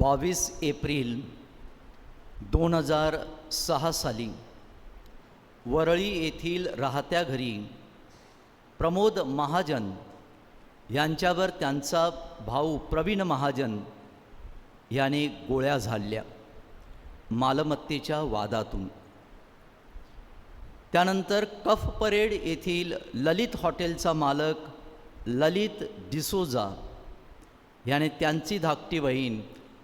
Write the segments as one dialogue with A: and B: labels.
A: बावीस एप्रिल दोन हजार सहा साली वरळी येथील राहत्या घरी प्रमोद महाजन यांच्यावर त्यांचा भाऊ प्रवीण महाजन याने गोळ्या झाडल्या मालमत्तेच्या वादातून. त्यानंतर कफ परेड येथील ललित हॉटेलचा मालक ललित डिसोजा याने त्यांची धाकटी बहीण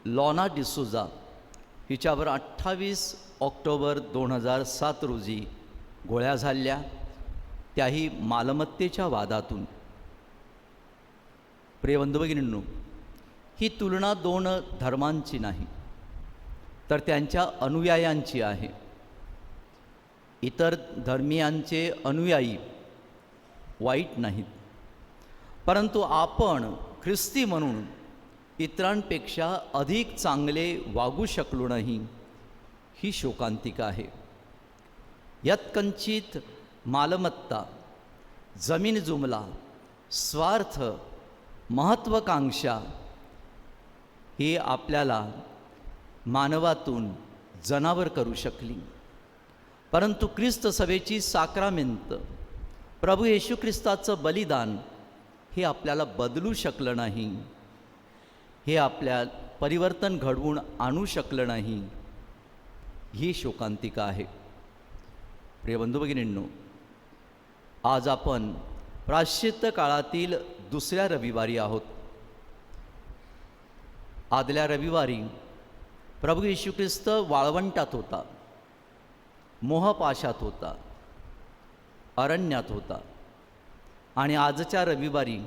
A: लॉना डिसुजा हिच्यावर अठ्ठावीस ऑक्टोबर दोन हजार सात रोजी गोळ्या झाल्या. त्याही मालमत्तेच्या वादातून. प्रियबंधुभगिनींनो ही तुलना दोन धर्मांची नाही तर त्यांच्या अनुयायांची आहे. इतर धर्मियांचे अनुयायी वाईट नाहीत. परंतु आपण ख्रिस्ती म्हणून इतरांपेक्षा अधिक चांगले वागू शकलो नाही ही शोकांतिका आहे. यत्कंचित मालमत्ता जमीन जुमला स्वार्थ महत्त्वाकांक्षा ही आपल्याला मानवातून जनावर करू शकली. परंतु ख्रिस्त सभेची साक्रामेंत प्रभू येशू ख्रिस्ताचं बलिदान हे आपल्याला बदलू शकलं नाही. हे आपल्या परिवर्तन घडवून आणू शकलं नाही ही शोकांतिका आहे. प्रिय बंधू भगिनींनो आज आपण प्राश्चित्य काळातील दुसऱ्या रविवारी आहोत. आदल्या रविवारी प्रभू येशू ख्रिस्त वाळवंटात होता मोहपाशात होता अरण्यात होता. आणि आजच्या रविवारी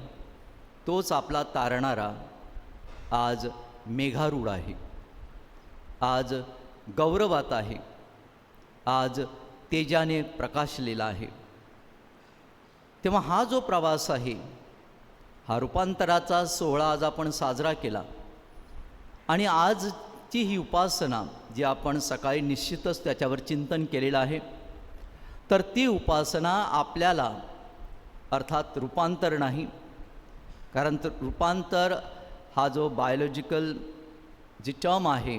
A: तोच आपला तारणारा आज मेघारूढ आहे. आज गौरवात आहे. आज तेजाने प्रकाशलेला आहे. तेव्हा हा जो प्रवास आहे हा रूपांतराचा सोहळा आज आपण साजरा केला. आणि आजची ही उपासना जी आपण सकाळी निश्चितच त्याच्यावर चिंतन केलेलं आहे तर ती उपासना आपल्याला अर्थात रूपांतर नाही कारण तर रूपांतर हा जो बायोलॉजिकल जी टर्म आहे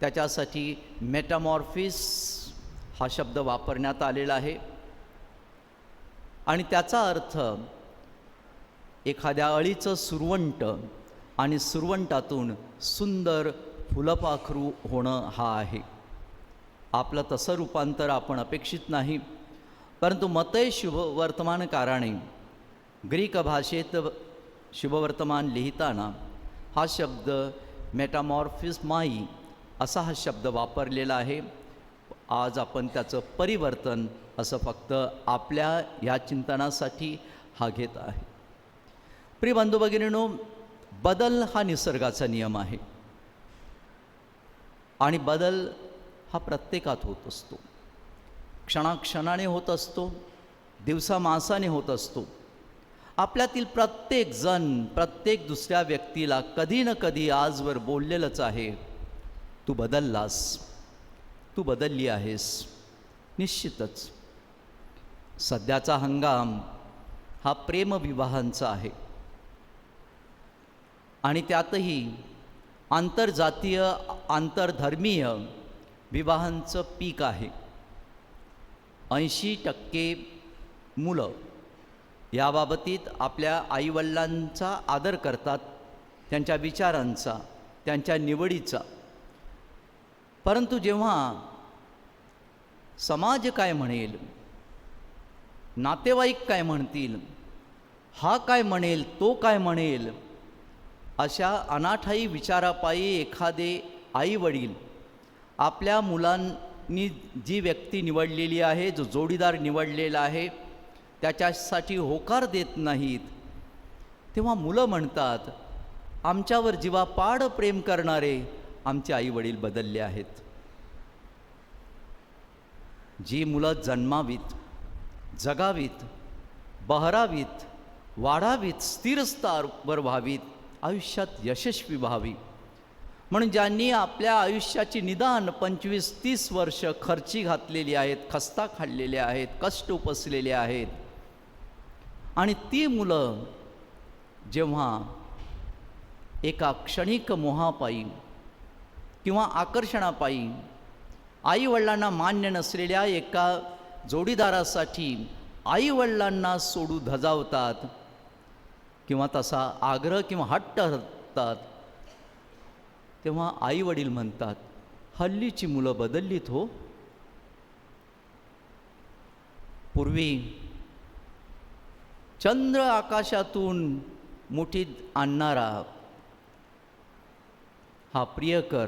A: त्याच्यासाठी मेटामॉर्फिस हा शब्द वापरण्यात आलेला आहे. आणि त्याचा अर्थ एखाद्या अळीचं सुरवंट आणि सुरवंटातून सुंदर फुलपाखरू होणं हा आहे. आपलं तसं रूपांतर आपण अपेक्षित नाही परंतु मतय शुभवर्तमानकाराने ग्रीक भाषेत शुभवर्तमान लिहिताना हा शब्द मेटामॉर्फिस माई असा हा शब्द वापरलेला आहे. आज आपण त्याचं परिवर्तन असं फक्त आपल्या ह्या चिंतनासाठी हा घेत आहे. प्रिय बंधू भगिनीनो बदल हा निसर्गाचा नियम आहे. आणि बदल हा प्रत्येकात होत असतो. क्षणाक्षणाने होत असतो दिवसामासाने होत असतो. आपल्यातील प्रत्येक जण प्रत्येक दुसऱ्या व्यक्तीला कधी ना कधी आजवर बोललेलंच आहे तू बदललास. तू बदलली आहेस. निश्चितच. सध्याचा हंगाम हा प्रेमविवाहांचा आहे. आणि त्यातही आंतरजातीय आंतरधर्मीय विवाहांचं पीक आहे. ऐंशी टक्के मुलं याबाबतीत आपल्या आईवडिलांचा आदर करतात त्यांच्या विचारांचा त्यांच्या निवडीचा. परंतु जेव्हा समाज काय म्हणेल नातेवाईक काय म्हणतील हा काय म्हणेल तो काय म्हणेल अशा अनाठाई विचारापायी एखादे आईवडील आपल्या मुलांनी जी व्यक्ती निवडलेली आहे जो जोडीदार निवडलेला आहे त्याच्यासाठी होकार देत नाहीत. तेव्हा मुलं म्हणतात आमच्यावर जीवापाड प्रेम करणारे आमचे आई वडील बदलले आहेत. जी मुलं जन्मावीत जगावीत बहरावीत वाढावीत स्थिरस्थावर व्हावीत आयुष्यात यशस्वी व्हावी. म्हणून ज्यांनी आपल्या आयुष्याची निदान पंचवीस तीस वर्ष खर्ची घातलेली आहेत खस्ता खाल्लेले आहेत कष्ट उपसलेले आहेत आणि ती मुलं जेव्हा एका क्षणिक मोहापायी किंवा आकर्षणापायी आईवडिलांना मान्य नसलेल्या एका जोडीदारासाठी आईवडिलांना सोडू धजावतात किंवा तसा आग्रह किंवा हट्ट धरतात तेव्हा आईवडील म्हणतात हल्लीची मुलं बदललीत हो. पूर्वी चंद्र आकाशातून मुठीत आणणारा हा प्रियकर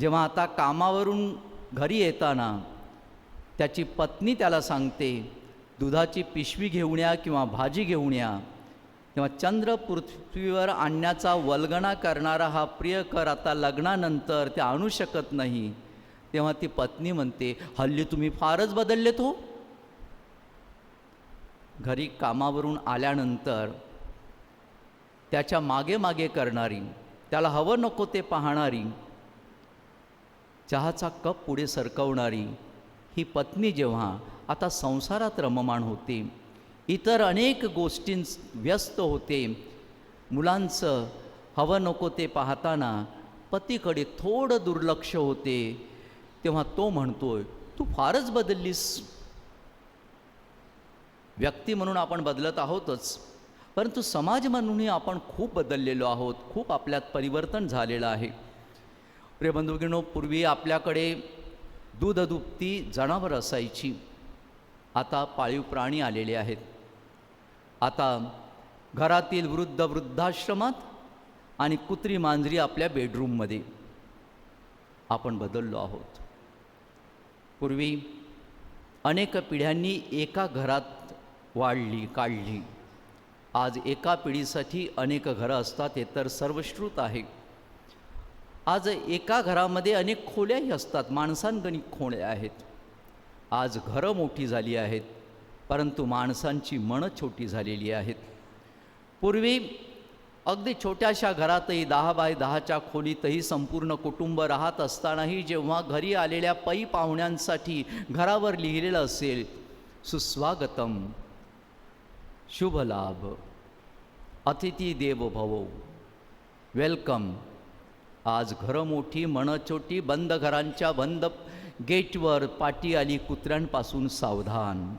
A: जेव्हा आता कामावरून घरी येताना त्याची पत्नी त्याला सांगते दुधाची पिशवी घेऊन या किंवा भाजी घेऊन या तेव्हा चंद्र पृथ्वीवर आणण्याचा वल्गणा करणारा हा प्रियकर आता लग्नानंतर ते आणू शकत नाही. तेव्हा ती पत्नी म्हणते हल्ली तुम्ही फारच बदललेत हो. घरी कामावरून आल्यानंतर त्याच्यामागे मागे करणारी त्याला हवं नको ते पाहणारी चहाचा कप पुढे सरकवणारी ही पत्नी जेव्हा आता संसारात रममाण होते इतर अनेक गोष्टीं व्यस्त होते मुलांचं हवं नको ते पाहताना पतीकडे थोडं दुर्लक्ष होते तेव्हा तो म्हणतोय तू फारच बदललीस. व्यक्ती म्हणून आपण बदलत आहोतच. परंतु समाज म्हणूनही आपण खूप बदललेलो आहोत. खूप आपल्यात परिवर्तन झालेलं आहे. प्रियबंधुगिनो पूर्वी आपल्याकडे दूध दुपती जनावर असायची. आता पाळीव प्राणी आलेले आहेत. आता घरातील वृद्ध वृद्धाश्रमात आणि कुत्री मांजरी आपल्या बेडरूममध्ये आपण बदललो आहोत. पूर्वी अनेक पिढ्यांनी एका घरात वाढली काढली. आज एका पिढीसाठी अनेक घरं असतात हे तर सर्वश्रुत आहे. आज एका घरामध्ये अनेक खोल्याही असतात माणसांगणिक खोल्या आहेत. आज घरं मोठी झाली आहेत परंतु माणसांची मनं छोटी झालेली आहेत. पूर्वी अगदी छोट्याशा घरातही दहा बाय दहाच्या खोलीतही संपूर्ण कुटुंब राहत असतानाही जेव्हा घरी आलेल्या पै पाहुण्यांसाठी घरावर लिहिलेलं असेल सुस्वागतम. शुभ लाभ अतिथी देव भव वेलकम आज घरं मोठी मनं छोटी बंद घरांच्या बंद गेटवर पाटी आली कुत्र्यांपासून सावधान.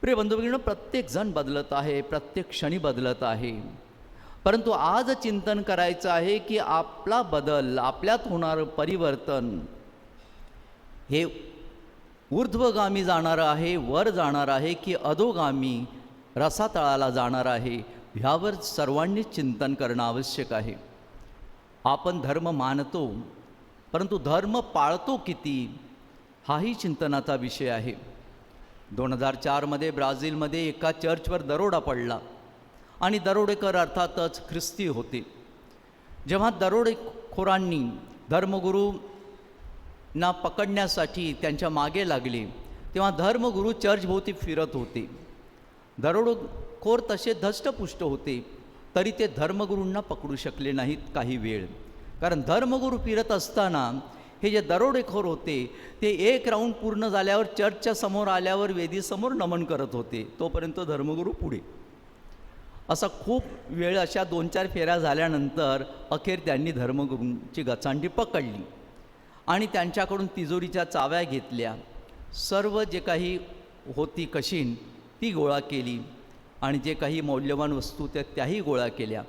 A: प्रिय बंधुभगिनीनं प्रत्येक जण बदलत आहे प्रत्येक क्षणी बदलत आहे. परंतु आज चिंतन करायचं आहे की आपला बदल आपल्यात होणारं परिवर्तन. हे ऊर्ध्वगामी जाणारं आहे वर जाणार आहे की अधोगामी रसातळाला जाणार आहे ह्यावर सर्वांनी चिंतन करणं आवश्यक आहे. आपण धर्म मानतो परंतु धर्म पाळतो किती हाही चिंतनाचा विषय आहे. दोन हजार चारमध्ये ब्राझीलमध्ये एका चर्चवर दरोडा पडला आणि दरोडेकर अर्थातच ख्रिस्ती होते. जेव्हा दरोडेखोरांनी धर्मगुरूंना पकडण्यासाठी त्यांच्या मागे लागले तेव्हा धर्मगुरू चर्चभोवती फिरत होते. दरोडखोर तसे धष्टपुष्ट होते तरी ते धर्मगुरूंना पकडू शकले नाहीत काही वेळ. कारण धर्मगुरू फिरत असताना हे जे दरोडेखोर होते ते एक राऊंड पूर्ण झाल्यावर चर्चच्या समोर आल्यावर वेदीसमोर नमन करत होते. तोपर्यंत धर्मगुरू पुढे. असा खूप वेळ अशा दोन चार फेऱ्या झाल्यानंतर अखेर त्यांनी धर्मगुरूंची गचांडी पकडली आणि त्यांच्याकडून तिजोरीच्या चाव्या घेतल्या. सर्व जे काही होती कशीन ती गोळा केली आणि जे काही मौल्यवान वस्तू त्या त्याही गोळा केल्या.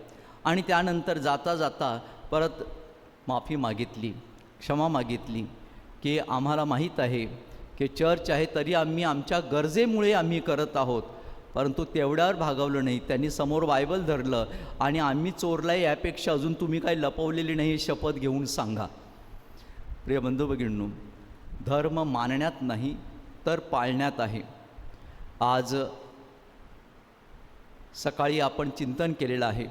A: आणि त्यानंतर जाता जाता परत माफी मागितली क्षमा मागितली की आम्हाला माहीत आहे की चर्च आहे तरी आम्ही आमच्या गरजेमुळे आम्ही करत आहोत. परंतु तेवढ्यावर भागवलं नाही. त्यांनी समोर बायबल धरलं आणि आम्ही चोरला यापेक्षा अजून तुम्ही काही लपवलेली नाही शपथ घेऊन सांगा. प्रिय बंधू भगिणू धर्म मानण्यात नाही तर पाळण्यात आहे. आज सकाळी आपण चिंतन केलेलं आहे.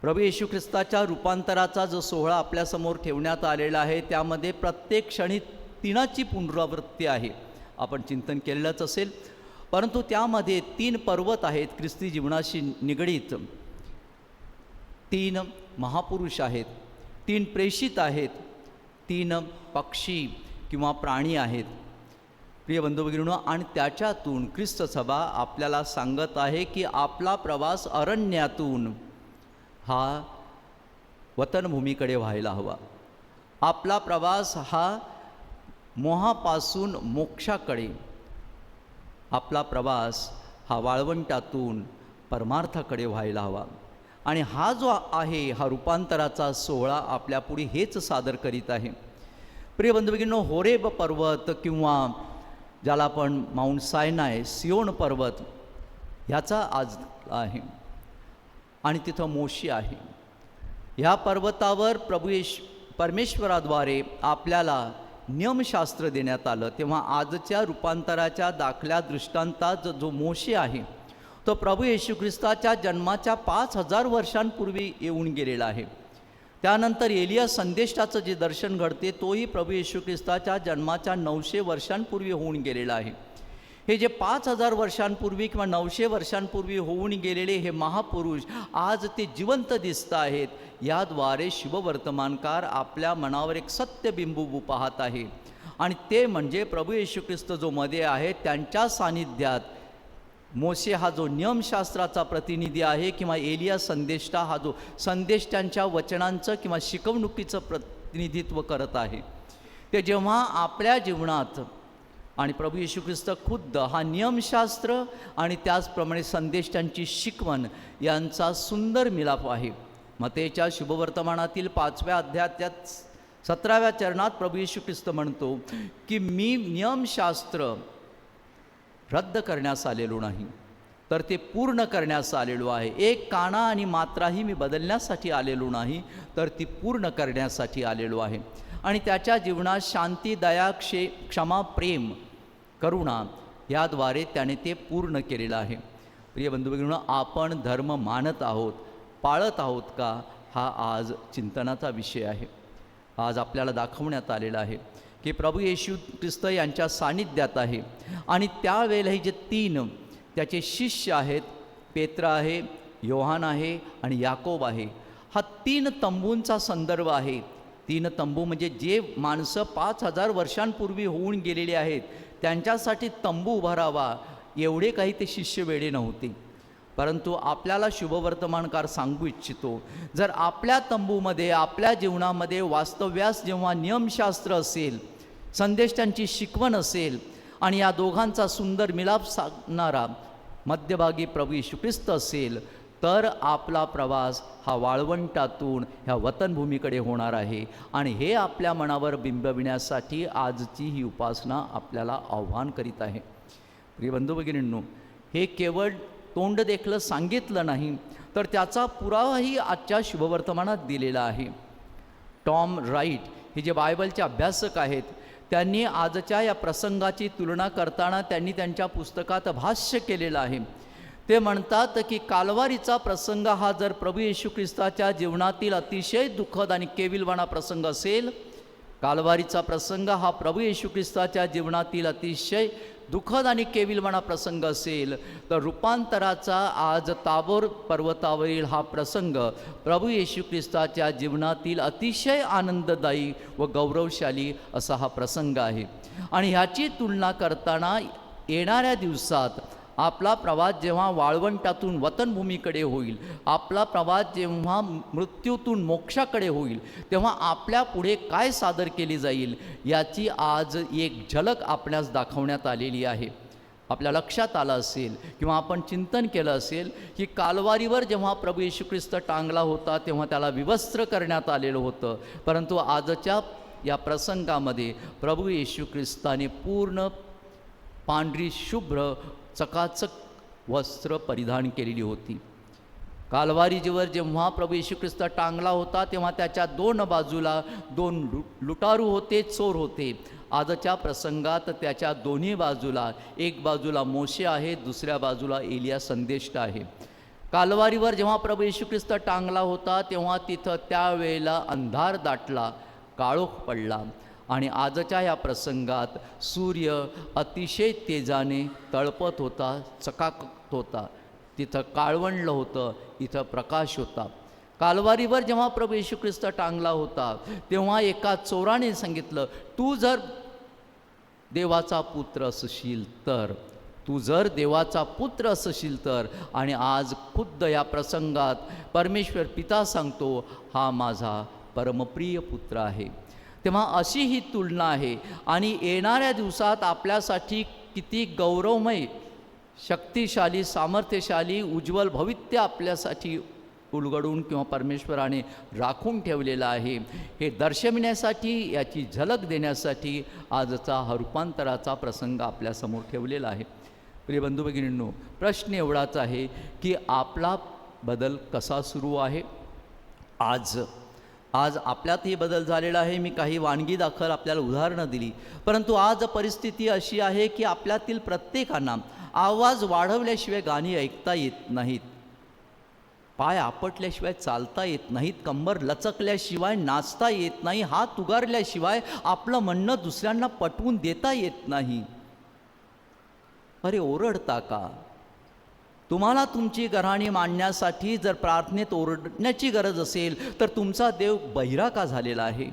A: प्रभू येशू ख्रिस्ताच्या रूपांतराचा जो सोहळा आपल्यासमोर ठेवण्यात आलेला आहे त्यामध्ये प्रत्येक क्षणी तिनाची पुनरावृत्ती आहे. आपण चिंतन केलेलंच असेल. परंतु त्यामध्ये तीन पर्वत आहेत ख्रिस्ती जीवनाशी निगडीत. तीन महापुरुष आहेत. तीन प्रेषित आहेत. तीन पक्षी किंवा प्राणी आहेत. प्रिय बंधू आणि त्याच्यातून ख्रिस्त सभा आपल्याला सांगत आहे की आपला प्रवास अरण्यातून हा वतनभूमीकडे व्हायला हवा. आपला प्रवास हा मोहापासून मोक्षाकडे. आपला प्रवास हा वाळवंटातून परमार्थाकडे व्हायला हवा. आणि हा जो आहे हा रूपांतराचा सोहळा आपल्यापुढे हेच सादर करीत आहे. प्रिय बंधुभगिनो होरेब पर्वत किंवा ज्याला आपण माउंट सायनाय सियोन पर्वत ह्याचा आज आहे. आणि तिथं मोशी आहे. ह्या पर्वतावर प्रभू येश परमेश्वराद्वारे आपल्याला नियमशास्त्र देण्यात आलं. तेव्हा आजच्या रूपांतराच्या दाखल्या दृष्टांतात जो मोशी आहे तो प्रभू येशू ख्रिस्ताच्या जन्माच्या पाच हजार वर्षांपूर्वी येऊन गेलेला आहे. त्यानंतर एलिया संदेष्टाचं जे दर्शन घडते तोही प्रभू येशू ख्रिस्ताच्या जन्माच्या नऊशे वर्षांपूर्वी होऊन गेलेला आहे. हे जे पाच हजार वर्षांपूर्वी किंवा नऊशे वर्षांपूर्वी होऊन गेलेले हे महापुरुष आज ते जिवंत दिसत आहेत. याद्वारे शुभवर्तमानकार आपल्या मनावर एक सत्यबिंबू पाहत आहे. आणि ते म्हणजे प्रभू येशू ख्रिस्त जो मध्ये आहे त्यांच्या सानिध्यात मोशे हा जो नियमशास्त्राचा प्रतिनिधी आहे किंवा एलिया संदेष्टा हा जो संदेष्टांच्या वचनांचं किंवा शिकवणुकीचं प्रतिनिधित्व करत आहे ते जेव्हा आपल्या जीवनात आणि प्रभू येशू ख्रिस्त खुद्द हा नियमशास्त्र आणि त्याचप्रमाणे संदेष्टांची शिकवण यांचा सुंदर मिलाप आहे. मतेच्या शुभवर्तमानातील पाचव्या अध्यायात सतराव्या चरणात प्रभू येशू ख्रिस्त म्हणतो की मी नियमशास्त्र रद्द करण्यास आलेलो नाही. तर ते पूर्ण करण्यास आलेलो आहे. एक काना आणि मात्राही मी बदलण्यासाठी आलेलो नाही तर ती पूर्ण करण्यासाठी आलेलो आहे. आणि त्याच्या जीवनात शांती दया क्षे क्षमा प्रेम करुणा याद्वारे त्याने ते पूर्ण केलेलं आहे. प्रिय बंधू आपण धर्म मानत आहोत पाळत आहोत का हा आज चिंतनाचा विषय आहे. आज आपल्याला दाखवण्यात आलेला आहे. की प्रभू येशू ख्रिस्त यांच्या सानिध्यात आहे. आणि त्यावेळेलाही जे तीन त्याचे शिष्य आहेत पेत्र आहे योहान आहे आणि याकोब आहे हा तीन तंबूंचा संदर्भ आहे. तीन तंबू म्हणजे जे माणसं पाच हजार वर्षांपूर्वी होऊन गेलेले आहेत त्यांच्यासाठी तंबू उभारावा एवढे काही ते शिष्य वेळे नव्हते. परंतु आपल्याला शुभवर्तमानकार सांगू इच्छितो जर आपल्या तंबूमध्ये आपल्या जीवनामध्ये वास्तव्यास जेव्हा नियमशास्त्र असेल संदेश त्यांची शिकवण असेल आणि या दोघांचा सुंदर मिलाप साधणारा मध्यभागी प्रभू येशू ख्रिस्त असेल तर आपला प्रवास हा वाळवंटातून ह्या वतनभूमीकडे होणार आहे. आणि हे आपल्या मनावर बिंबविण्यासाठी आजची ही उपासना आपल्याला आव्हान करीत आहे. प्रिय बंधू भगिनींनो हे केवळ तोंड देखलं सांगितलं नाही तर त्याचा पुरावाही आजच्या शुभवर्तमानात दिलेला आहे. टॉम राईट हे जे बायबलचे अभ्यासक आहेत त्यांनी आजच्या या प्रसंगाची तुलना करताना त्यांनी त्यांच्या पुस्तकात भाष्य केलेलं आहे. ते म्हणतात की कालवारीचा प्रसंग हा जर प्रभू येशू ख्रिस्ताच्या जीवनातील अतिशय दुःखद आणि केविलवाणा प्रसंग असेल कालवारीचा प्रसंग हा प्रभू येशू ख्रिस्ताच्या जीवनातील अतिशय दुःखद आणि केविलवाणा प्रसंग असेल तर रूपांतराचा आज ताबोर पर्वतावरील हा प्रसंग प्रभू येशू ख्रिस्ताच्या जीवनातील अतिशय आनंददायी व गौरवशाली असा हा प्रसंग आहे. आणि ह्याची तुलना करताना येणाऱ्या दिवसात आपला प्रवास जेव्हा वाळवंटातून वतनभूमीकडे होईल आपला प्रवास जेव्हा मृत्यूतून मोक्षाकडे होईल तेव्हा आपल्या पुढे काय सादर केली जाईल याची आज एक झलक आपल्यास दाखवण्यात आलेली आहे. आपल्या लक्षात आलं असेल किंवा आपण चिंतन केलं असेल की कालवारीवर जेव्हा प्रभू येशू ख्रिस्त टांगला होता तेव्हा त्याला विवस्त्र करण्यात आलेलं होतं. परंतु आजच्या या प्रसंगामध्ये प्रभू येशू ख्रिस्ताने पूर्ण पांढरी शुभ्र चकाचक वस्त्र परिधान केलेली होती. कालवारीजीवर जेव्हा प्रभू येशू ख्रिस्त टांगला होता तेव्हा त्याच्या दोन बाजूला दोन लु लुटारू होते चोर होते. आजच्या प्रसंगात त्याच्या दोन्ही बाजूला एक बाजूला मोशे आहे दुसऱ्या बाजूला एलिया संदेष्ट आहे. कालवारीवर जेव्हा प्रभू येशू ख्रिस्त टांगला होता तेव्हा तिथं त्यावेळेला अंधार दाटला काळोख पडला. आणि आजच्या या प्रसंगात सूर्य अतिशय तेजाने तळपत होता चकाकत होता. तिथं काळवंडलं होतं इथं प्रकाश होता. कालवारीवर जेव्हा प्रभू येशू ख्रिस्त टांगला होता तेव्हा एका चोराने सांगितलं तू जर देवाचा पुत्र असशील तर तू जर देवाचा पुत्र असशील तर आणि आज खुद्द या प्रसंगात परमेश्वर पिता सांगतो हा माझा परमप्रिय पुत्र आहे. तेव्हा अशी ही तुलना आहे. आणि येणाऱ्या दिवसात आपल्यासाठी किती गौरवमय शक्तिशाली सामर्थ्यशाली उज्ज्वल भवित्य आपल्यासाठी उलगडून किंवा परमेश्वराने राखून ठेवलेलं आहे. हे दर्शविण्यासाठी याची झलक देण्यासाठी आजचा हा रूपांतराचा प्रसंग आपल्यासमोर ठेवलेला आहे. प्रिय बंधू भगिनींनो प्रश्न एवढाच आहे की आपला बदल कसा सुरू आहे? आज आज आपल्यातही बदल झालेला आहे. मी काही वानगी दाखल आपल्याला उदाहरणं दिली. परंतु आज परिस्थिती अशी आहे की आपल्यातील प्रत्येकांना आवाज वाढवल्याशिवाय गाणी ऐकता येत नाहीत. पाय आपटल्याशिवाय चालता येत नाहीत. कंबर लचकल्याशिवाय नाचता येत नाही. हात उगारल्याशिवाय आपलं म्हणणं दुसऱ्यांना पटवून देता येत नाही. अरे ओरडता का? तुम्हाला तुमची घराणी मांडण्यासाठी जर प्रार्थनेत ओरडण्याची गरज असेल तर तुमचा देव बहिरा का झालेला आहे.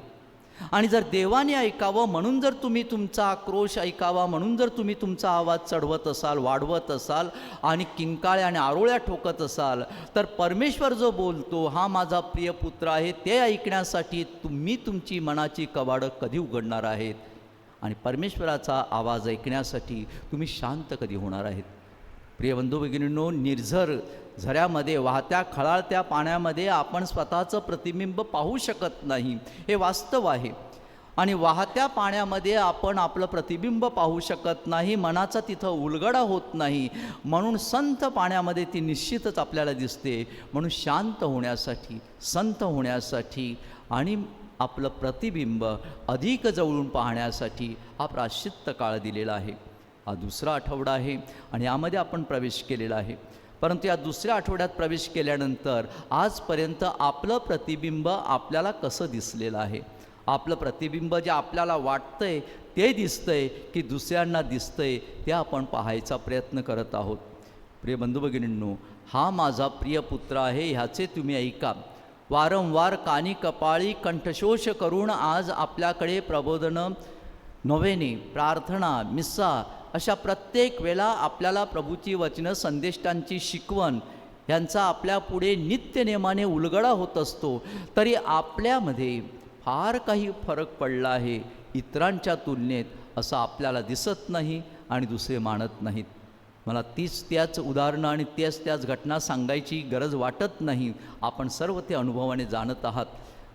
A: आणि जर देवाने ऐकावं म्हणून जर तुम्ही तुमचा आक्रोश ऐकावा म्हणून जर तुम्ही तुमचा आवाज चढवत असाल वाढवत असाल आणि किंकाळ्या आणि आरोळ्या ठोकत असाल तर परमेश्वर जो बोलतो हा माझा प्रिय पुत्र आहे ते ऐकण्यासाठी तुम्ही तुमची मनाची कवाडं कधी उघडणार आहेत? आणि परमेश्वराचा आवाज ऐकण्यासाठी तुम्ही शांत कधी होणार आहेत? प्रिय बंधू भगिनींनो निर्झर झऱ्यामध्ये वाहत्या खळाळत्या पाण्यामध्ये आपण स्वतःचं प्रतिबिंब पाहू शकत नाही. हे वास्तव आहे. आणि वाहत्या पाण्यामध्ये आपण आपलं प्रतिबिंब पाहू शकत नाही मनाचा तिथं उलगडा होत नाही. म्हणून संत पाण्यामध्ये ती निश्चितच आपल्याला दिसते. म्हणून शांत होण्यासाठी संत होण्यासाठी आणि आपलं प्रतिबिंब अधिक जवळून पाहण्यासाठी हा प्राश्चित्त काळ दिलेला आहे. हा दुसरा आठवडा आहे आणि यामध्ये आपण प्रवेश केलेला आहे. परंतु या दुसऱ्या आठवड्यात प्रवेश केल्यानंतर आजपर्यंत आपलं प्रतिबिंब आपल्याला कसं दिसलेलं आहे? आपलं प्रतिबिंब जे आपल्याला वाटतंय ते दिसतंय की दुसऱ्यांना दिसतंय ते आपण पाहायचा प्रयत्न करत आहोत. प्रिय बंधू भगिनींनो हा माझा प्रिय पुत्र आहे ह्याचे तुम्ही ऐका. वारंवार कानी कपाळी कंठशोष करून आज आपल्याकडे प्रबोधनं नव्हेने प्रार्थना मिस्सा अशा प्रत्येक वेळा आपल्याला प्रभूची वचनं संदेष्टांची शिकवण ह्यांचा आपल्या पुढे नित्यनेमाने उलगडा होत असतो. तरी आपल्यामध्ये फार काही फरक पडला आहे इतरांच्या तुलनेत असं आपल्याला दिसत नाही आणि दुसरे मानत नाहीत. मला तीच त्याच उदाहरणं आणि त्याच त्याच घटना सांगायची गरज वाटत नाही. आपण सर्व ते अनुभवाने जाणत आहात.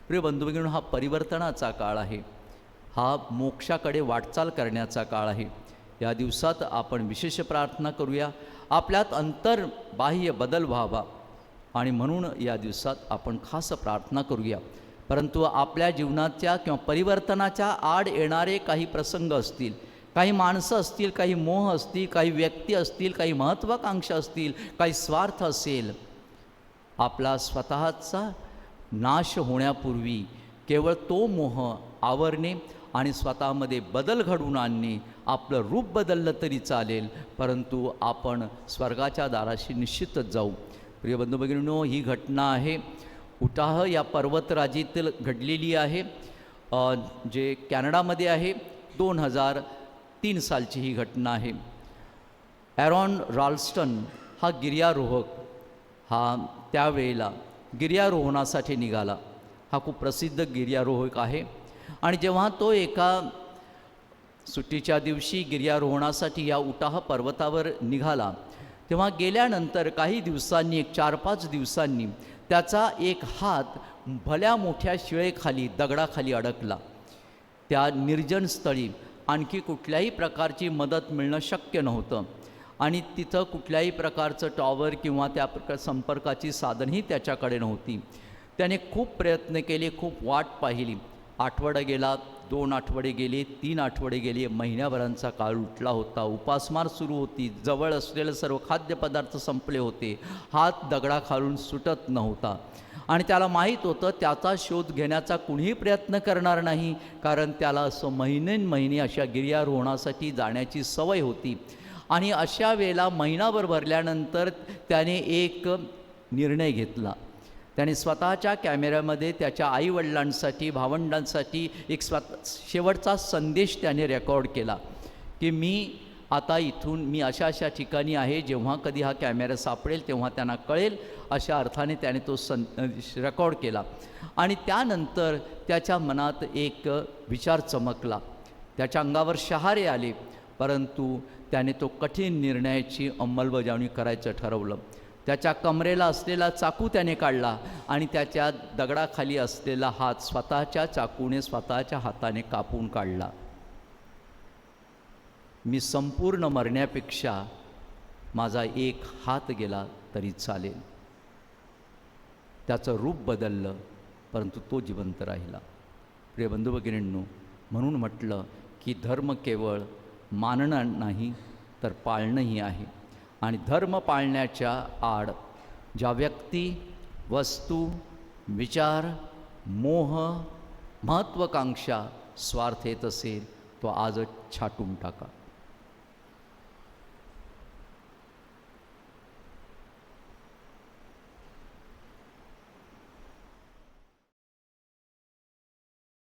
A: प्रिय बंधुभगिनी हा परिवर्तनाचा काळ आहे. हा मोक्षाकडे वाटचाल करण्याचा काळ आहे. या दिवसात आपण विशेष प्रार्थना करूया. आपल्यात अंतर बाह्य बदल व्हावा आणि म्हणून या दिवसात आपण खास प्रार्थना करूया. परंतु आपल्या जीवनाच्या किंवा परिवर्तनाच्या आड येणारे काही प्रसंग असतील काही माणसं असतील काही मोह असतील काही व्यक्ती असतील काही महत्त्वाकांक्षा असतील काही स्वार्थ असेल आपला स्वतःचा नाश होण्यापूर्वी केवळ तो मोह आवरणे आणि स्वतःमध्ये बदल घडवून आणणे आपलं रूप बदललं तरी चालेल. परंतु आपण स्वर्गाच्या दाराशी निश्चितच जाऊ. प्रिय बंधू भगिनीनो ही घटना आहे. उटाह या पर्वतराजीतील घडलेली आहे. जे कॅनडामध्ये आहे. दोन हजार तीन सालची ही घटना आहे. ॲरॉन रॉल्स्टन हा गिर्यारोहक हा त्यावेळेला गिर्यारोहणासाठी निघाला. हा खूप प्रसिद्ध गिर्यारोहक आहे. आणि जेव्हा तो एका सुट्टीच्या दिवशी गिर्यारोहणासाठी या उटाह पर्वतावर निघाला तेव्हा गेल्यानंतर काही दिवसांनी एक चार पाच दिवसांनी त्याचा एक हात भल्या मोठ्या शिळेखाली दगडाखाली अडकला. त्या निर्जन स्थळी आणखी कुठल्याही प्रकारची मदत मिळणं शक्य नव्हतं आणि तिथं कुठल्याही प्रकारचं टॉवर किंवा त्या प्रकार संपर्काची साधनही त्याच्याकडे नव्हती. त्याने खूप प्रयत्न केले खूप वाट पाहिली. आठवडा गेला दोन आठवडे गेले तीन आठवडे गेले महिन्याभरांचा काळ उठला होता. उपासमार सुरू होती. जवळ असलेले सर्व खाद्यपदार्थ संपले होते. हात दगडा खालून सुटत नव्हता. आणि त्याला माहीत होतं त्याचा शोध घेण्याचा कुणीही प्रयत्न करणार नाही कारण त्याला असं महिने महिने अशा गिर्यारोहणासाठी जाण्याची सवय होती. आणि अशा वेळेला महिनाभर भरल्यानंतर त्याने एक निर्णय घेतला. त्याने स्वतःच्या कॅमेऱ्यामध्ये त्याच्या आईवडिलांसाठी भावंडांसाठी एक स्वत शेवटचा संदेश त्याने रेकॉर्ड केला की मी आता इथून मी अशा अशा ठिकाणी आहे जेव्हा कधी हा कॅमेरा सापडेल तेव्हा त्यांना कळेल अशा अर्थाने त्याने तो सं रेकॉर्ड केला. आणि त्यानंतर त्याच्या मनात एक विचार चमकला. त्याच्या अंगावर शहारे आले परंतु त्याने तो कठीण निर्णयाची अंमलबजावणी करायचं ठरवलं. त्याच्या कमरेला असलेला चाकू त्याने काढला आणि त्याच्या दगडाखाली असलेला हात स्वतःच्या चाकूने स्वतःच्या हाताने कापून काढला. मी संपूर्ण मरण्यापेक्षा माझा एक हात गेला तरी चालेल. त्याचं रूप बदललं परंतु तो जिवंत राहिला. प्रिय बंधू भगिनींनो म्हणून म्हटलं की धर्म केवळ मानणं नाही तर पाळणंही आहे. आणि धर्म पाळण्याच्या आड ज्या व्यक्ती वस्तू विचार मोह महत्त्वाकांक्षा स्वार्थ येत असेल तो आजच छाटून टाका.